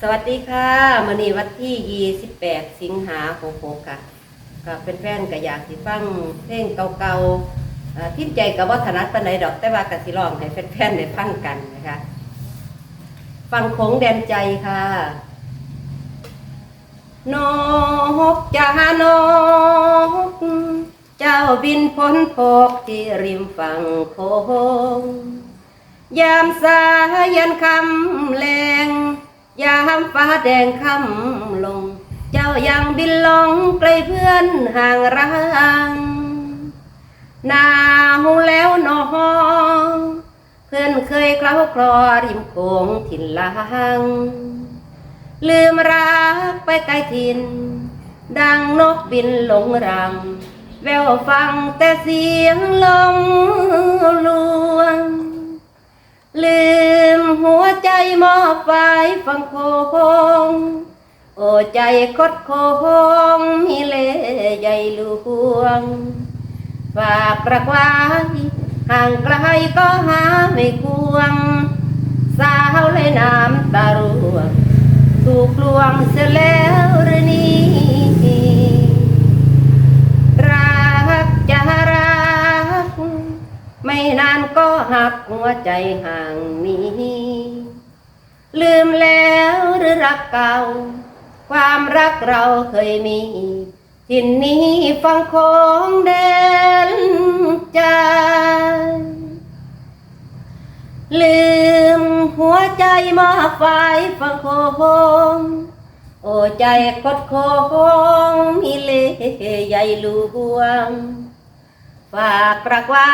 สวัสดีค่ะมื่อนี้วันที่ 28 สิงหาคมค่ะก็เป็นแฟนๆก็อยากสิฟังเพลงเก่าๆเอ่อพิมใจกับวัฒนัดปันใดดอกแต่ว่ากสิร้องให้แฟนๆได้ฟังกันนะคะ ฟังโขงแดนใจค่ะ นกจ้านก เจ้าบินพ้นพกที่ริมฝั่งโขงยามสายันคำแรง ยามฟ้าแดงค่ำลง เจ้ายังบินลงไกลเพื่อนห่างรางหนาวแล้วหนอเพื่อนเคยเคล้าคลอริมโขงถิ่นลางลืมรักไปไกลถิ่น ดังนกบินหลงรัง แววฟังแต่เสียงลมลวงลืม มอบไว้ฟังโคง โอใจคดโคงมีเล่ใหญ่หลวง ฝากรักไว้ห่างไกลก็หาไม่ควง สาวเลยน้ำตาร่วงถูกลวงเสียแล้วหรือนี่รักจะรัก ไม่นานก็หักหัวใจห่างนี้ ลืมแล้วหรือรักเก่า ความรักเราเคยมีทินนี้ฟังของแดนใจ ลืมหัวใจมาฝ่ายฟังโคงโอ้ใจคดโคงมีเล่ใหญ่หลวง ฝากรักไว้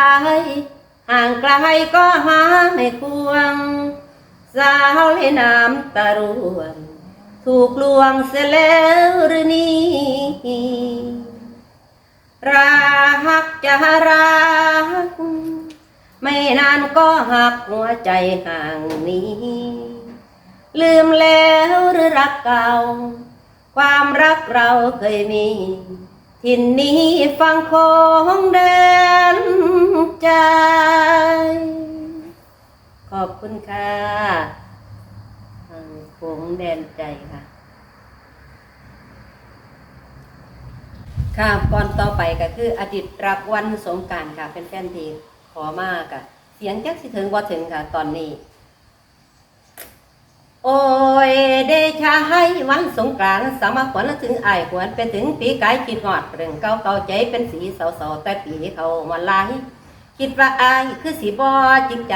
ห่างไกลก็หาไม่ควง สาวเลยน้ำตาร่วงถูกลวงเสียแล้วหรือนี่รักจะรัก ไม่นานก็หักหัวใจห่างนี้ ลืมแล้วหรือรักเก่า ความรักเราเคยมี ทินนี้ฟังของแดนใจ ขอบคุณค่ะฟังขงแดนใจค่ะ ค่ะก่อนต่อไปก็คืออดีตรักวันสงการค่ะเป็นแฟนเพลงขอมากค่ะเสียงจักสิถึงว่าถึงค่ะตอนนี้ โอ้ยเดชาให้วันสงกรานสามาขวัญถึงอายขวัญไปถึงปีกายคิดหอดเรื่องเก่าเก่าใจเป็นสีเสาเสาแต่ปีเขามาลายคิดว่าอายคือสีบอจริงใจ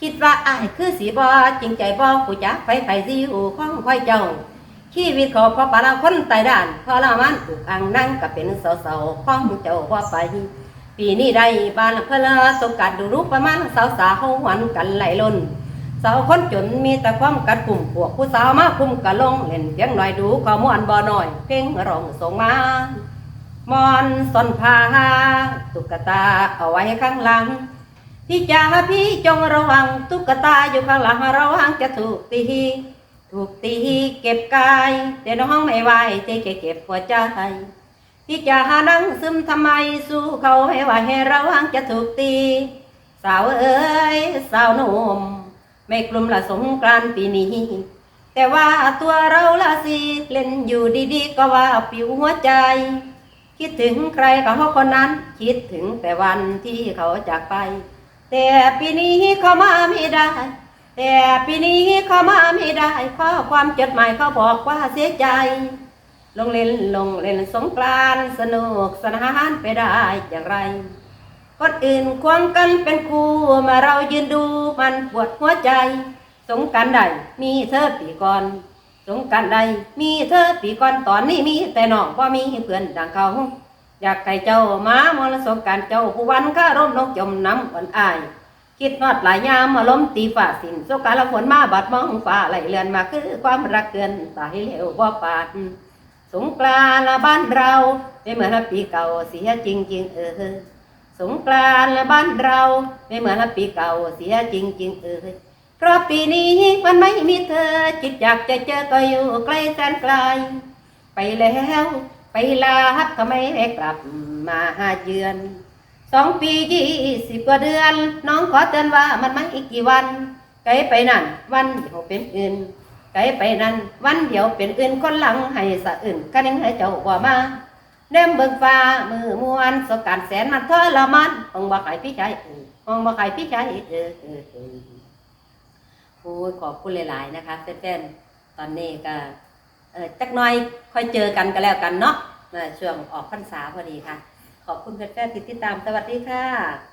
คิดว่าอายคือสีบอจริงใจบอผู้จักไฟไฟสิอยู่ข้องค่อยเจ้า ชีวิตเขาพอปลาคนตายด้านพอละมันถูกอังนั่งก็เป็นเสาเสาข้องเจ้าว่าไปปีนี้ได้บ้านเพลอสงกรารดูรูปประมาณสาวสาวหวันกันไหลล้นสาวคนจนมีแต่ความกัดกลุ่มพวกผู้สาวมาคุมกะลงเล่นเพียงหน่อยดูก็ม่วนบ่หน่อย เพ่งร้องส่งมามอนสนพาตุกตาเอาไว้ข้างหลัง พี่จ๋าพี่จงระวังตุ๊กตาอยู่ข้างหลังระวังจะถูกตี ถูกตีเก็บกายแต่น้องไม่ไหวเจ๊เก็บหัวใจพี่จะหานั่งซึมทำไมสู้เขาให้ไหวให้ระวังจะถูกตี สาวเอ้ยสาวหนุ่มไม่กลุ่มละสงกรานปีนี้ แต่ว่าตัวเราละสิเล่นอยู่ดีๆ ก็ว่าปิวหัวใจ คิดถึงใครก็เขาคนนั้น คิดถึงแต่วันที่เขาจากไป แต่ปีนี้เขามาไม่ได้ แต่ปีนี้เขามาไม่ได้ข้อความจดหมายเขาบอกว่าเสียใจ ลงเล่นลงเล่นสงกรานสนุกสนานไปได้อย่างไรคนอื่นควงกันเป็นคู่มาเรายืนดูมันปวดหัวใจ สงกรารใดมีเธอปีก่อน สงกรารใดมีเธอปีก่อนตอนนี้มีแต่น้องพ่มีเพื่อนดังเขา อยากไก่เจ้ามามรสงการเจ้าผู้วันข้าร่มนกจมน้ำวันอาย คิดนอดหลายยามมาล้มตีฝ่าสินสการละฝนมาบัดมองฟ้าไหลเลือนมาคือความรักเกินตายเหลวบ่ปาดสงกรานต์ละบ้านเราไม่เหมือนปีเก่าเสียจริงจริงเออสงกรานต์ละบ้านเราไม่เหมือนปีเก่าเสียจริงจริงเออเพราะปีนี้มันไม่มีเธอ จิตอยากจะเจอก็อยู่ไกลแสนไกลไปแล้ว ไปลาก็ไม่ได้กลับมาหาเยือนสองปียี่สิบกว่าเดือน น้องขอเตือนว่ามันไม่อีกกี่วันไกลไปนั่น วันที่หกเป็นอื่นไกลไปนั้นวันเดียวเป็นอื่นคนหลังให้สะอื่นกันยังให้เจ้าว่ามาเน่มเบิกฟ้ามือมวนสกการแสนมันทรมานห้องบ่ขายพี่ชายออห้องบ่ขายพี่ชายเออเออเออโอ้ขอบคุณหลาย ๆ นะคะแฟนๆตอนนี้ก็ จักหน่อยค่อยเจอกันก็แล้วกันเนาะช่วงออกพรรษาพอดีค่ะ ขอบคุณแฟนๆที่ติดตามสวัสดีค่ะ